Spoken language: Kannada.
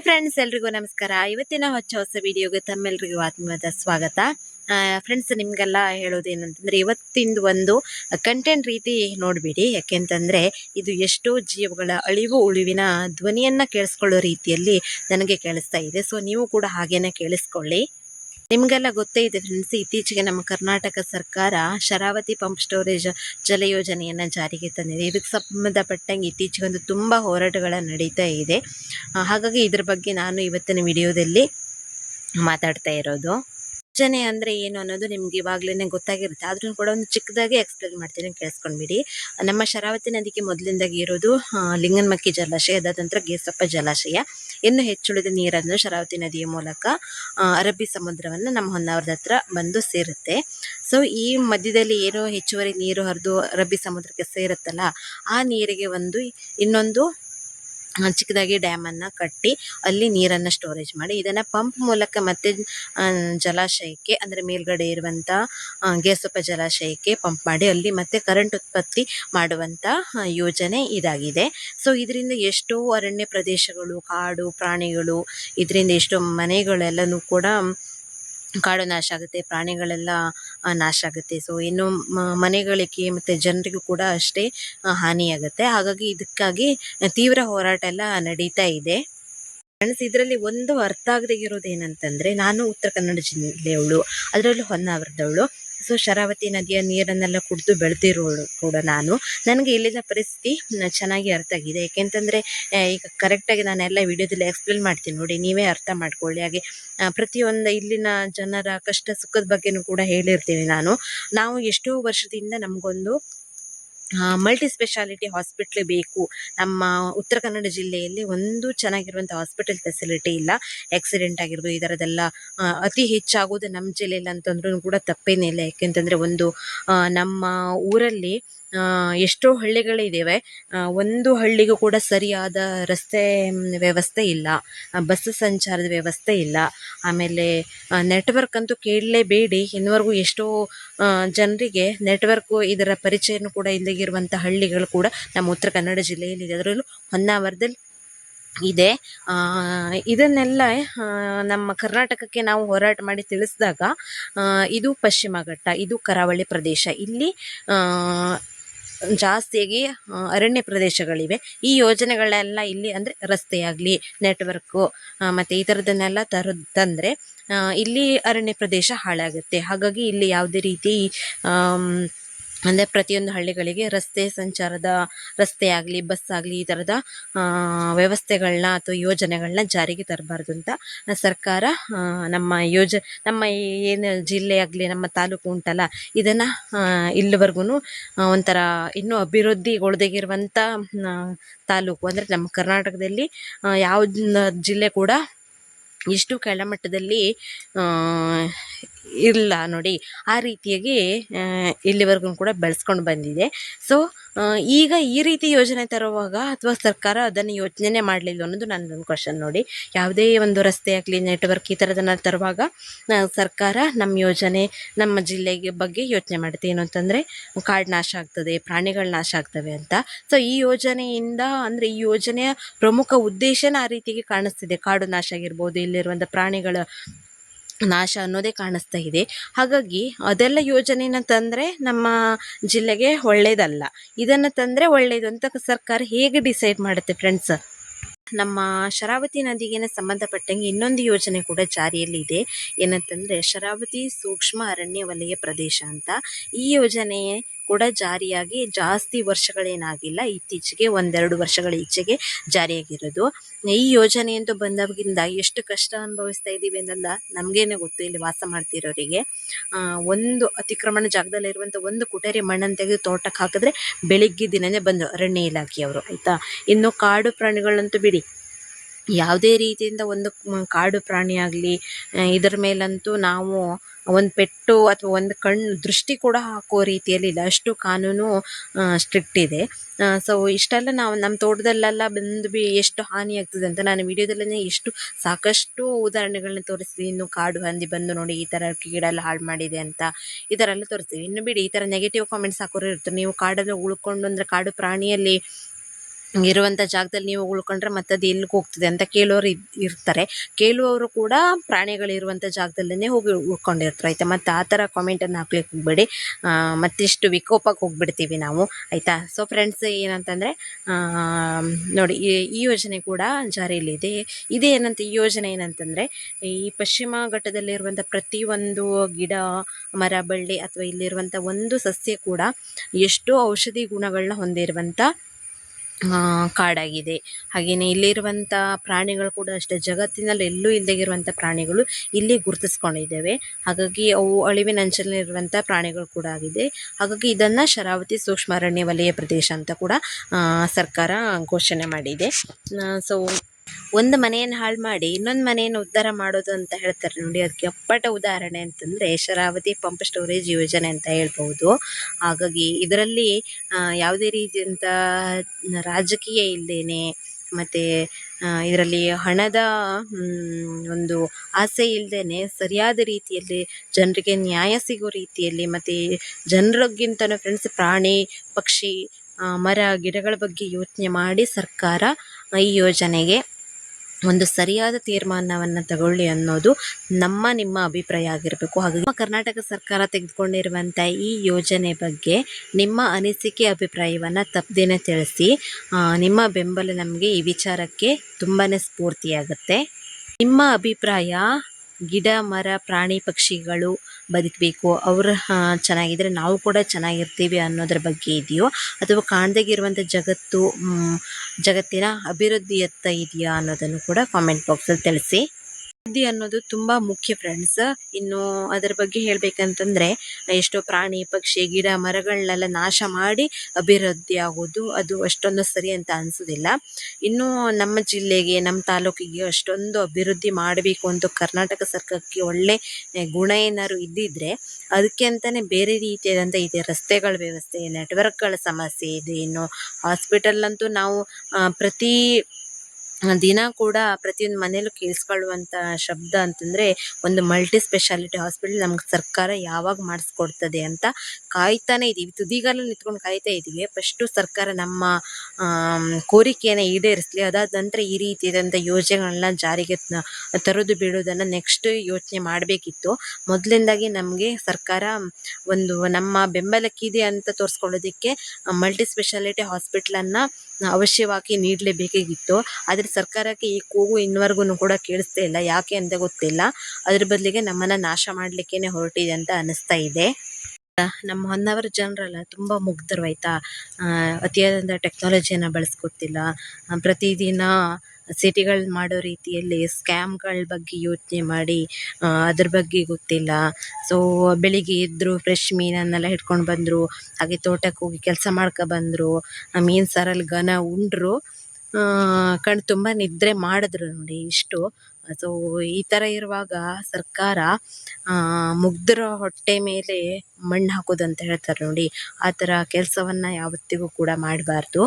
ಫ್ರೆಂಡ್ಸ್ ಎಲ್ರಿಗೂ ನಮಸ್ಕಾರ. ಇವತ್ತಿನ ಹೊಚ್ಚ ಹೊಸ ವಿಡಿಯೋಗೆ ತಮ್ಮೆಲ್ರಿಗೂ ಆತ್ಮದ ಸ್ವಾಗತ. ಫ್ರೆಂಡ್ಸ್ ನಿಮಗೆಲ್ಲ ಹೇಳೋದೇನಂತಂದ್ರೆ, ಇವತ್ತಿಂದು ಒಂದು ಕಂಟೆಂಟ್ ರೀತಿ ನೋಡಬೇಡಿ. ಯಾಕೆಂತಂದ್ರೆ, ಇದು ಎಷ್ಟೋ ಜೀವಗಳ ಅಳಿವು, ಉಳಿವಿನ ಧ್ವನಿಯನ್ನ ಕೇಳಿಸ್ಕೊಳ್ಳೋ ರೀತಿಯಲ್ಲಿ ನನಗೆ ಕೇಳಿಸ್ತಾ ಇದೆ. ಸೊ ನೀವು ಕೂಡ ಹಾಗೇನೆ ಕೇಳಿಸ್ಕೊಳ್ಳಿ. ನಿಮಗೆಲ್ಲ ಗೊತ್ತೇ ಇದೆ ಫ್ರೆಂಡ್ಸ್ ಇತ್ತೀಚೆಗೆ ನಮ್ಮ ಕರ್ನಾಟಕ ಸರ್ಕಾರ ಶರಾವತಿ ಪಂಪ್ ಸ್ಟೋರೇಜ್ ಜಲ ಯೋಜನೆಯನ್ನು ಜಾರಿಗೆ ತಂದಿದೆ. ಇದಕ್ಕೆ ಸಂಬಂಧಪಟ್ಟಂಗೆ ಇತ್ತೀಚೆಗೆ ಒಂದು ತುಂಬ ಹೋರಾಟಗಳ ನಡೀತಾ ಇದೆ. ಹಾಗಾಗಿ ಇದ್ರ ಬಗ್ಗೆ ನಾನು ಇವತ್ತಿನ ವಿಡಿಯೋದಲ್ಲಿ ಮಾತಾಡ್ತಾ ಇರೋದು. ಯೋಜನೆ ಅಂದರೆ ಏನು ಅನ್ನೋದು ನಿಮ್ಗೆ ಇವಾಗಲೇ ಗೊತ್ತಾಗಿರುತ್ತೆ. ಆದ್ರೂ ಕೂಡ ಒಂದು ಚಿಕ್ಕದಾಗಿ ಎಕ್ಸ್ಪ್ಲೇನ್ ಮಾಡ್ತೀನಿ, ಕೇಳಿಸ್ಕೊಂಡ್ಬಿಡಿ. ನಮ್ಮ ಶರಾವತಿ ನದಿಗೆ ಮೊದಲಿಂದಾಗಿ ಇರೋದು ಲಿಂಗನಮಕ್ಕಿ ಜಲಾಶಯ ಅದಾದ ನಂತರ ಗೇಸಪ್ಪ ಜಲಾಶಯ. ಇನ್ನು ಹೆಚ್ಚುಳಿದ ನೀರನ್ನು ಶರಾವತಿ ನದಿಯ ಮೂಲಕ ಅರಬ್ಬಿ ಸಮುದ್ರವನ್ನು ನಮ್ಮ ಹೊನ್ನಾವರದ ಹತ್ರ ಬಂದು ಸೇರುತ್ತೆ. ಸೊ ಈ ಮಧ್ಯದಲ್ಲಿ ಏನೋ ಹೆಚ್ಚುವರಿ ನೀರು ಹರಿದು ಅರಬ್ಬಿ ಸಮುದ್ರಕ್ಕೆ ಸೇರುತ್ತಲ್ಲ, ಆ ನೀರಿಗೆ ಒಂದು ಇನ್ನೊಂದು ಚಿಕ್ಕದಾಗಿ ಡ್ಯಾಮನ್ನು ಕಟ್ಟಿ ಅಲ್ಲಿ ನೀರನ್ನು ಸ್ಟೋರೇಜ್ ಮಾಡಿ. ಇದನ್ನು ಪಂಪ್ ಮೂಲಕ ಮತ್ತೆ ಜಲಾಶಯಕ್ಕೆ ಅಂದರೆ ಮೇಲ್ಗಡೆ ಇರುವಂಥ ಗೇಸಪ್ಪ ಜಲಾಶಯಕ್ಕೆ ಪಂಪ್ ಮಾಡಿ ಅಲ್ಲಿ ಮತ್ತೆ ಕರೆಂಟ್ ಉತ್ಪತ್ತಿ ಮಾಡುವಂಥ ಯೋಜನೆ ಇದಾಗಿದೆ. ಸೊ ಇದರಿಂದ ಎಷ್ಟೋ ಅರಣ್ಯ ಪ್ರದೇಶಗಳು, ಕಾಡು ಪ್ರಾಣಿಗಳು, ಇದರಿಂದ ಎಷ್ಟೋ ಮನೆಗಳೆಲ್ಲನೂ ಕೂಡ ಕಾಡು ನಾಶ ಆಗುತ್ತೆ, ಪ್ರಾಣಿಗಳೆಲ್ಲ ನಾಶ ಆಗುತ್ತೆ. ಸೊ ಇನ್ನು ಮನೆಗಳಿಗೆ ಮತ್ತು ಜನರಿಗೂ ಕೂಡ ಅಷ್ಟೇ ಹಾನಿಯಾಗುತ್ತೆ. ಹಾಗಾಗಿ ಇದಕ್ಕಾಗಿ ತೀವ್ರ ಹೋರಾಟ ಎಲ್ಲ ನಡೀತಾ ಇದೆ. ಫ್ರೆಂಡ್ಸ್, ಇದರಲ್ಲಿ ಒಂದು ಅರ್ಥ ಆಗದೆ ಇರೋದು ಏನಂತಂದರೆ ನಾನು ಉತ್ತರ ಕನ್ನಡ ಜಿಲ್ಲೆಯವಳು, ಅದರಲ್ಲೂ ಹೊನ್ನಾವರದವಳು. ಸೊ ಶರಾವತಿ ನದಿಯ ನೀರನ್ನೆಲ್ಲ ಕುಡಿದು ಬೆಳೆದಿರೋಳು ಕೂಡ ನಾನು. ನನಗೆ ಇಲ್ಲಿನ ಪರಿಸ್ಥಿತಿ ಚೆನ್ನಾಗಿ ಅರ್ಥ ಆಗಿದೆ. ಯಾಕೆಂತಂದರೆ ಈಗ ಕರೆಕ್ಟಾಗಿ ನಾನು ಎಲ್ಲ ವಿಡಿಯೋದಲ್ಲಿ ಎಕ್ಸ್ಪ್ಲೇನ್ ಮಾಡ್ತೀನಿ ನೋಡಿ, ನೀವೇ ಅರ್ಥ ಮಾಡ್ಕೊಳ್ಳಿ. ಹಾಗೆ ಪ್ರತಿಯೊಂದು ಇಲ್ಲಿನ ಜನರ ಕಷ್ಟ ಸುಖದ ಬಗ್ಗೆನೂ ಕೂಡ ಹೇಳಿರ್ತೀನಿ ನಾನು. ನಾವು ಎಷ್ಟೋ ವರ್ಷದಿಂದ ನಮಗೊಂದು ಮಲ್ಟಿ ಸ್ಪೆಷಾಲಿಟಿ ಹಾಸ್ಪಿಟ್ಲ್ ಬೇಕು. ನಮ್ಮ ಉತ್ತರ ಕನ್ನಡ ಜಿಲ್ಲೆಯಲ್ಲಿ ಒಂದು ಚೆನ್ನಾಗಿರುವಂಥ ಹಾಸ್ಪಿಟಲ್ ಫೆಸಿಲಿಟಿ ಇಲ್ಲ. ಆಕ್ಸಿಡೆಂಟ್ ಆಗಿರ್ಬೋದು, ಈ ಥರದ್ದೆಲ್ಲ ಅತಿ ಹೆಚ್ಚಾಗೋದು ನಮ್ಮ ಜಿಲ್ಲೆಯಲ್ಲಿ ಅಂತಂದ್ರೂ ಕೂಡ ತಪ್ಪೇನಿಲ್ಲ ಯಾಕೆಂತಂದರೆ ಒಂದು ನಮ್ಮ ಊರಲ್ಲಿ ಎಷ್ಟೋ ಹಳ್ಳಿಗಳಿದ್ದಾವೆ ಒಂದು ಹಳ್ಳಿಗೂ ಕೂಡ ಸರಿಯಾದ ರಸ್ತೆ ವ್ಯವಸ್ಥೆ ಇಲ್ಲ. ಬಸ್ ಸಂಚಾರದ ವ್ಯವಸ್ಥೆ ಇಲ್ಲ. ಆಮೇಲೆ ನೆಟ್ವರ್ಕ್ ಅಂತೂ ಕೇಳಲೇಬೇಡಿ. ಇನ್ನುವರೆಗೂ ಎಷ್ಟೋ ಜನರಿಗೆ ನೆಟ್ವರ್ಕು ಇದರ ಪರಿಚಯನೂ ಕೂಡ ಇಲ್ಲದಿರುವಂಥ ಹಳ್ಳಿಗಳು ಕೂಡ ನಮ್ಮ ಉತ್ತರ ಕನ್ನಡ ಜಿಲ್ಲೆಯಲ್ಲಿ ಇದೆ ಅದರಲ್ಲೂ ಹೊನ್ನಾವರದಲ್ಲಿ ಇದೆ. ಇದನ್ನೆಲ್ಲ ನಮ್ಮ ಕರ್ನಾಟಕಕ್ಕೆ ನಾವು ಹೋರಾಟ ಮಾಡಿ ತಿಳಿಸಿದಾಗ ಇದು ಪಶ್ಚಿಮ ಘಟ್ಟ, ಇದು ಕರಾವಳಿ ಪ್ರದೇಶ. ಇಲ್ಲಿ ಜಾಸ್ತಿಯಾಗಿ ಅರಣ್ಯ ಪ್ರದೇಶಗಳಿವೆ. ಈ ಯೋಜನೆಗಳೆಲ್ಲ ಇಲ್ಲಿ ಅಂದರೆ ರಸ್ತೆ ಆಗಲಿ ನೆಟ್ವರ್ಕು ಮತ್ತು ಈ ಥರದನ್ನೆಲ್ಲ ತರೋದು ತಂದರೆ ಇಲ್ಲಿ ಅರಣ್ಯ ಪ್ರದೇಶ ಹಾಳಾಗುತ್ತೆ. ಹಾಗಾಗಿ ಇಲ್ಲಿ ಯಾವುದೇ ರೀತಿ ಅಂದರೆ ಪ್ರತಿಯೊಂದು ಹಳ್ಳಿಗಳಿಗೆ ರಸ್ತೆ ಸಂಚಾರದ ರಸ್ತೆ ಆಗಲಿ ಬಸ್ ಆಗಲಿ ಈ ಥರದ ವ್ಯವಸ್ಥೆಗಳನ್ನ ಅಥವಾ ಯೋಜನೆಗಳನ್ನ ಜಾರಿಗೆ ತರಬಾರ್ದು ಅಂತ ಸರ್ಕಾರ ನಮ್ಮ ಯೋಜ, ನಮ್ಮ ಏನು ಜಿಲ್ಲೆ ಆಗಲಿ, ನಮ್ಮ ತಾಲೂಕು ಉಂಟಲ್ಲ, ಇದನ್ನು ಇಲ್ಲಿವರೆಗೂ ಒಂಥರ ಇನ್ನೂ ಅಭಿವೃದ್ಧಿಗೊಳ್ದಾಗಿರುವಂಥ ತಾಲೂಕು. ಅಂದರೆ ನಮ್ಮ ಕರ್ನಾಟಕದಲ್ಲಿ ಯಾವ ಜಿಲ್ಲೆ ಕೂಡ ಇಷ್ಟು ಕೆಳಮಟ್ಟದಲ್ಲಿ ಇಲ್ಲ ನೋಡಿ, ಆ ರೀತಿಯಾಗಿ ಇಲ್ಲಿವರೆಗೂ ಕೂಡ ಬೆಳೆಸ್ಕೊಂಡು ಬಂದಿದೆ. ಸೊ ಈಗ ಈ ರೀತಿ ಯೋಜನೆ ತರುವಾಗ ಅಥವಾ ಸರ್ಕಾರ ಅದನ್ನು ಯೋಚನೆ ಮಾಡಲಿಲ್ಲ ಅನ್ನೋದು ನನ್ನದೊಂದು ಕ್ವಶನ್ ನೋಡಿ. ಯಾವುದೇ ಒಂದು ರಸ್ತೆ ಆಗಲಿ, ನೆಟ್ವರ್ಕ್ ಈ ಥರದನ್ನು ತರುವಾಗ ಸರ್ಕಾರ ನಮ್ಮ ಯೋಜನೆ, ನಮ್ಮ ಜಿಲ್ಲೆಗೆ ಬಗ್ಗೆ ಯೋಚನೆ ಮಾಡುತ್ತೆ. ಏನು ಅಂತಂದರೆ, ಕಾಡು ನಾಶ ಆಗ್ತದೆ, ಪ್ರಾಣಿಗಳು ನಾಶ ಆಗ್ತವೆ ಅಂತ. ಸೊ ಈ ಯೋಜನೆಯಿಂದ ಅಂದರೆ, ಈ ಯೋಜನೆಯ ಪ್ರಮುಖ ಉದ್ದೇಶನ ಆ ರೀತಿಗೆ ಕಾಣಿಸ್ತಿದೆ. ಕಾಡು ನಾಶ ಆಗಿರ್ಬೋದು, ಇಲ್ಲಿರುವಂಥ ಪ್ರಾಣಿಗಳ ನಾಶ ಅನ್ನೋದೇ ಕಾಣಿಸ್ತಾ ಇದೆ. ಹಾಗಾಗಿ ಅದೆಲ್ಲ ಯೋಜನೆನ ತಂದರೆ ನಮ್ಮ ಜಿಲ್ಲೆಗೆ ಒಳ್ಳೆಯದಲ್ಲ ಇದನ್ನು ತಂದರೆ ಒಳ್ಳೆಯದು ಅಂತ ಸರ್ಕಾರ ಹೇಗೆ ಡಿಸೈಡ್ ಮಾಡುತ್ತೆ ಫ್ರೆಂಡ್ಸ್ ನಮ್ಮ ಶರಾವತಿ ನದಿಗೆ ಸಂಬಂಧಪಟ್ಟಂಗೆ ಇನ್ನೊಂದು ಯೋಜನೆ ಕೂಡ ಜಾರಿಯಲ್ಲಿ ಇದೆ. ಏನಂತಂದರೆ ಶರಾವತಿ ಸೂಕ್ಷ್ಮ ಅರಣ್ಯ ವಲಯ ಪ್ರದೇಶ ಅಂತ. ಈ ಯೋಜನೆ ಕೂಡ ಜಾರಿಯಾಗಿ ಜಾಸ್ತಿ ವರ್ಷಗಳೇನಾಗಿಲ್ಲ, ಇತ್ತೀಚೆಗೆ ಒಂದೆರಡು ವರ್ಷಗಳ ಈಚೆಗೆ ಜಾರಿಯಾಗಿರೋದು. ಈ ಯೋಜನೆ ಅಂತ ಬಂದಾಗಿಂದ ಎಷ್ಟು ಕಷ್ಟ ಅನುಭವಿಸ್ತಾ ಇದ್ದೀವಿ ಅಂದಲ್ಲ ನಮಗೇನೆ ಗೊತ್ತು, ಇಲ್ಲಿ ವಾಸ ಮಾಡ್ತಿರೋರಿಗೆ. ಒಂದು ಅತಿಕ್ರಮಣ ಜಾಗದಲ್ಲಿರುವಂಥ ಒಂದು ಕುಟರಿ ಮಣ್ಣನ್ನು ತೆಗೆದು ತೋಟಕ್ಕೆ ಹಾಕಿದ್ರೆ ಬೆಳಿಗ್ಗೆ ದಿನನೇ ಬಂದು ಅರಣ್ಯ ಇಲಾಖೆಯವರು ಆಯಿತಾ? ಇನ್ನು ಕಾಡು ಪ್ರಾಣಿಗಳಂತೂ ಬಿಡಿ, ಯಾವುದೇ ರೀತಿಯಿಂದ ಒಂದು ಕಾಡು ಪ್ರಾಣಿ ಆಗಲಿ ಇದರ ಮೇಲಂತೂ ನಾವು ಒಂದು ಪೆಟ್ಟು ಅಥವಾ ಒಂದು ಕಣ್ಣು ದೃಷ್ಟಿ ಕೂಡ ಹಾಕೋ ರೀತಿಯಲ್ಲಿ ಇಲ್ಲ. ಅಷ್ಟು ಕಾನೂನು ಸ್ಟ್ರಿಕ್ಟ್ ಇದೆ. ಸೊ ಇಷ್ಟೆಲ್ಲ ನಾವು ನಮ್ಮ ತೋಟದಲ್ಲೆಲ್ಲ ಬಂದು ಬಿ ಎಷ್ಟು ಹಾನಿ ಆಗ್ತದೆ ಅಂತ ನಾನು ವಿಡಿಯೋದಲ್ಲೇ ಎಷ್ಟು ಸಾಕಷ್ಟು ಉದಾಹರಣೆಗಳನ್ನ ತೋರಿಸ್ತೀನಿ ಇನ್ನು ಕಾಡು ಹಂದಿ ಬಂದು ನೋಡಿ ಈ ಥರ ಗಿಡ ಎಲ್ಲ ಹಾಳು ಮಾಡಿದೆ ಅಂತ ಈ ಥರ ಎಲ್ಲ ತೋರಿಸ್ತೀವಿ. ಇನ್ನು ಬಿಡಿ ಈ ಥರ ನೆಗೆಟಿವ್ ಕಾಮೆಂಟ್ಸ್ ಹಾಕೋರು ಇರ್ತಾರೆ. ನೀವು ಕಾಡಲ್ಲಿ ಉಳ್ಕೊಂಡು ಅಂದರೆ ಕಾಡು ಪ್ರಾಣಿಯಲ್ಲಿ ಇರುವಂಥ ಜಾಗದಲ್ಲಿ ನೀವು ಉಳ್ಕೊಂಡ್ರೆ ಮತ್ತೆ ಅದು ಎಲ್ಲಿಗೆ ಹೋಗ್ತದೆ ಅಂತ ಕೇಳೋರು ಇರ್ತಾರೆ. ಕೇಳುವವರು ಕೂಡ ಪ್ರಾಣಿಗಳಿರುವಂಥ ಜಾಗದಲ್ಲೇ ಹೋಗಿ ಉಳ್ಕೊಂಡಿರ್ತಾರೆ. ಆಯಿತಾ? ಮತ್ತು ಆ ಥರ ಕಾಮೆಂಟನ್ನು ಹಾಕ್ಲಿಕ್ಕೆ ಹೋಗಬೇಡಿ. ಮತ್ತಿಷ್ಟು ವಿಕೋಪಕ್ಕೆ ಹೋಗ್ಬಿಡ್ತೀವಿ ನಾವು. ಆಯಿತಾ? ಸೊ ಫ್ರೆಂಡ್ಸ್ ಏನಂತಂದರೆ ನೋಡಿ, ಈ ಯೋಜನೆ ಕೂಡ ಜಾರಿಯಲ್ಲಿದೆ ಇದೇ. ಏನಂತ, ಈ ಯೋಜನೆ ಏನಂತಂದರೆ, ಈ ಪಶ್ಚಿಮ ಘಟ್ಟದಲ್ಲಿರುವಂಥ ಪ್ರತಿಯೊಂದು ಗಿಡ, ಮರ, ಬಳ್ಳಿ ಅಥವಾ ಇಲ್ಲಿರುವಂಥ ಒಂದು ಸಸ್ಯ ಕೂಡ ಎಷ್ಟೋ ಔಷಧಿ ಗುಣಗಳನ್ನ ಹೊಂದಿರುವಂಥ ಕಾಡಾಗಿದೆ. ಹಾಗೆಯೇ ಇಲ್ಲಿರುವಂಥ ಪ್ರಾಣಿಗಳು ಕೂಡ ಅಷ್ಟೇ, ಜಗತ್ತಿನಲ್ಲಿ ಎಲ್ಲೂ ಇಲ್ಲದಿರುವಂಥ ಪ್ರಾಣಿಗಳು ಇಲ್ಲಿ ಗುರುತಿಸ್ಕೊಂಡಿದ್ದೇವೆ. ಹಾಗಾಗಿ ಅವು ಅಳಿವಿನಂಚಲ್ಲಿರುವಂಥ ಪ್ರಾಣಿಗಳು ಕೂಡ ಆಗಿದೆ. ಹಾಗಾಗಿ ಇದನ್ನು ಶರಾವತಿ ಸೂಕ್ಷ್ಮ ಅರಣ್ಯ ವಲಯ ಪ್ರದೇಶ ಅಂತ ಕೂಡ ಸರ್ಕಾರ ಘೋಷಣೆ ಮಾಡಿದೆ. ಸೊ ಒಂದು ಮನೆಯನ್ನ ಹಾಳು ಮಾಡಿ ಇನ್ನೊಂದು ಮನೆಯನ್ನು ಉದ್ಧಾರ ಮಾಡೋದು ಅಂತ ಹೇಳ್ತಾರೆ ನೋಡಿ. ಅದಕ್ಕೆ ಅಪ್ಪಟ ಉದಾಹರಣೆ ಅಂತಂದರೆ ಶರಾವತಿ ಪಂಪ್ ಸ್ಟೋರೇಜ್ ಯೋಜನೆ ಅಂತ ಹೇಳ್ಬೋದು ಹಾಗಾಗಿ ಇದರಲ್ಲಿ ಯಾವುದೇ ರೀತಿಯಂಥ ರಾಜಕೀಯ ಇಲ್ಲೇನೆ ಮತ್ತು ಇದರಲ್ಲಿ ಹಣದ ಒಂದು ಆಸೆ ಇಲ್ಲದೇನೆ ಸರಿಯಾದ ರೀತಿಯಲ್ಲಿ ಜನರಿಗೆ ನ್ಯಾಯ ಸಿಗೋ ರೀತಿಯಲ್ಲಿ ಮತ್ತು ಜನರಿಗಿಂತನೂ ಫ್ರೆಂಡ್ಸ್ ಪ್ರಾಣಿ, ಪಕ್ಷಿ ಮರ, ಗಿಡಗಳ ಬಗ್ಗೆ ಯೋಚನೆ ಮಾಡಿ ಸರ್ಕಾರ ಈ ಯೋಜನೆಗೆ ಒಂದು ಸರಿಯಾದ ತೀರ್ಮಾನವನ್ನು ತಗೊಳ್ಳಿ ಅನ್ನೋದು ನಮ್ಮ, ನಿಮ್ಮ ಅಭಿಪ್ರಾಯ ಆಗಿರಬೇಕು. ಹಾಗಾಗಿ ನಮ್ಮ ಕರ್ನಾಟಕ ಸರ್ಕಾರ ತೆಗೆದುಕೊಂಡಿರುವಂಥ ಈ ಯೋಜನೆ ಬಗ್ಗೆ ನಿಮ್ಮ ಅನಿಸಿಕೆ, ಅಭಿಪ್ರಾಯವನ್ನು ತಪ್ಪದೇನೆ ತಿಳಿಸಿ. ನಿಮ್ಮ ಬೆಂಬಲ ನಮಗೆ ಈ ವಿಚಾರಕ್ಕೆ ತುಂಬಾ ಸ್ಫೂರ್ತಿಯಾಗುತ್ತೆ. ನಿಮ್ಮ ಅಭಿಪ್ರಾಯ, ಗಿಡ, ಮರ, ಪ್ರಾಣಿ ಪಕ್ಷಿಗಳು ಬದುಕಬೇಕು. ಅವರು ಚೆನ್ನಾಗಿದ್ದರೆ ನಾವು ಕೂಡ ಚೆನ್ನಾಗಿರ್ತೀವಿ ಅನ್ನೋದ್ರ ಬಗ್ಗೆ ಇದೆಯೋ? ಅಥವಾ ಕಾಣ್ದಾಗಿರುವಂಥ ಜಗತ್ತು ಜಗತ್ತಿನ ಅಭಿವೃದ್ಧಿಯತ್ತ ಇದೆಯಾ ಅನ್ನೋದನ್ನು ಕೂಡ ಕಾಮೆಂಟ್ ಬಾಕ್ಸಲ್ಲಿ ತಿಳಿಸಿ. ಅಭಿವೃದ್ಧಿ ಅನ್ನೋದು ತುಂಬಾ ಮುಖ್ಯ ಫ್ರೆಂಡ್ಸ್ ಇನ್ನು ಅದರ ಬಗ್ಗೆ ಹೇಳ್ಬೇಕಂತಂದ್ರೆ, ಎಷ್ಟೋ ಪ್ರಾಣಿ, ಪಕ್ಷಿ, ಗಿಡ ಮರಗಳನ್ನೆಲ್ಲ ನಾಶ ಮಾಡಿ ಅಭಿವೃದ್ಧಿ ಆಗೋದು ಅದು ಅಷ್ಟೊಂದು ಸರಿ ಅಂತ ಅನ್ಸೋದಿಲ್ಲ. ಇನ್ನು ನಮ್ಮ ಜಿಲ್ಲೆಗೆ, ನಮ್ಮ ತಾಲೂಕಿಗೆ ಅಷ್ಟೊಂದು ಅಭಿವೃದ್ಧಿ ಮಾಡಬೇಕು ಅಂತ ಕರ್ನಾಟಕ ಸರ್ಕಾರಕ್ಕೆ ಒಳ್ಳೆ ಗುಣ ಏನಾದ್ರು ಇದ್ದಿದ್ರೆ, ಅದಕ್ಕೆ ಅಂತಾನೆ ಬೇರೆ ರೀತಿಯಾದಂಥ ಇದೆ. ರಸ್ತೆಗಳ ವ್ಯವಸ್ಥೆ ನೆಟ್ವರ್ಕ್ಗಳ ಸಮಸ್ಯೆ ಇದೆ. ಇನ್ನು ಹಾಸ್ಪಿಟಲ್ ಅಂತೂ ನಾವು ಪ್ರತಿ ದಿನ ಕೂಡ ಪ್ರತಿಯೊಂದು ಮನೇಲೂ ಕೇಳಿಸ್ಕೊಳ್ಳುವಂಥ ಶಬ್ದ ಅಂತಂದರೆ ಒಂದು ಮಲ್ಟಿ ಸ್ಪೆಷಾಲಿಟಿ ಹಾಸ್ಪಿಟಲ್ ನಮ್ಗೆ ಸರ್ಕಾರ ಯಾವಾಗ ಮಾಡಿಸ್ಕೊಡ್ತದೆ ಅಂತ ಕಾಯ್ತಾನೆ ಇದ್ದೀವಿ ತುದಿಗಾಲಲ್ಲಿ ನಿಂತ್ಕೊಂಡು ಕಾಯ್ತಾ ಇದ್ದೀವಿ ಫಸ್ಟು ಸರ್ಕಾರ ನಮ್ಮ ಕೋರಿಕೆಯನ್ನ ಈಡೇರಿಸಲಿ, ಅದಾದ ನಂತರ ಈ ರೀತಿಯಾದಂಥ ಯೋಜನೆಗಳನ್ನ ಜಾರಿಗೆ ತರೋದು ಬಿಡೋದನ್ನು ನೆಕ್ಸ್ಟ್ ಯೋಚನೆ ಮಾಡಬೇಕಿತ್ತು. ಮೊದಲಿಂದಾಗಿ ನಮಗೆ ಸರ್ಕಾರ ಒಂದು ನಮ್ಮ ಬೆಂಬಲಕ್ಕಿದೆ ಅಂತ ತೋರಿಸ್ಕೊಳ್ಳೋದಕ್ಕೆ ಮಲ್ಟಿ ಸ್ಪೆಷಾಲಿಟಿ ಹಾಸ್ಪಿಟ್ಲನ್ನು ಅವಶ್ಯವಾಗಿ ನೀಡಲೇಬೇಕಾಗಿತ್ತು ಆದರೆ ಸರ್ಕಾರಕ್ಕೆ ಈ ಕೂಗು ಇನ್ನುವರೆಗೂ ಕೂಡ ಕೇಳಿಸ್ತಾ ಇಲ್ಲ. ಯಾಕೆ ಅಂತ ಗೊತ್ತಿಲ್ಲ. ಅದ್ರ ಬದಲಿಗೆ ನಮ್ಮನ್ನು ನಾಶ ಮಾಡಲಿಕ್ಕೇ ಹೊರಟಿದೆ ಅಂತ ಅನ್ನಿಸ್ತಾ ಇದೆ. ನಮ್ಮ ಹೊನ್ನವರ ಜನರೆಲ್ಲ ತುಂಬ ಮುಗ್ಧರು, ಆಯಿತಾ? ಅತಿಯಾದಂಥ ಟೆಕ್ನಾಲಜಿಯನ್ನು ಬಳಸ್ಕೊತಿಲ್ಲ. ಪ್ರತಿದಿನ ಸಿಟಿಗಳು ಮಾಡೋ ರೀತಿಯಲ್ಲಿ ಸ್ಕ್ಯಾಮ್ಗಳ ಬಗ್ಗೆ ಯೋಚನೆ ಮಾಡಿ ಆ, ಅದ್ರ ಬಗ್ಗೆ ಗೊತ್ತಿಲ್ಲ. ಸೊ ಬೆಳಿಗ್ಗೆ ಎದ್ದರು ಫ್ರೆಶ್ ಮೀನನ್ನೆಲ್ಲ ಹಿಡ್ಕೊಂಡು ಬಂದರು ಹಾಗೆ ತೋಟಕ್ಕೆ ಹೋಗಿ ಕೆಲಸ ಮಾಡ್ಕೊ ಬಂದರು ಮೀನು ಸಾರಲ್ಲಿ ಘನ ಉಂಡರು ಕಣ್ಣು ತುಂಬ ನಿದ್ರೆ ಮಾಡಿದ್ರು ನೋಡಿ ಇಷ್ಟು. ಸೊ ಈ ಥರ ಇರುವಾಗ ಸರ್ಕಾರ ಆ, ಮುಗ್ಧರ ಹೊಟ್ಟೆ ಮೇಲೆ ಮಣ್ಣು ಹಾಕೋದು ಅಂತ ಹೇಳ್ತಾರೆ ನೋಡಿ. ಆ ಥರ ಕೆಲಸವನ್ನು ಯಾವತ್ತಿಗೂ ಕೂಡ ಮಾಡಬಾರ್ದು.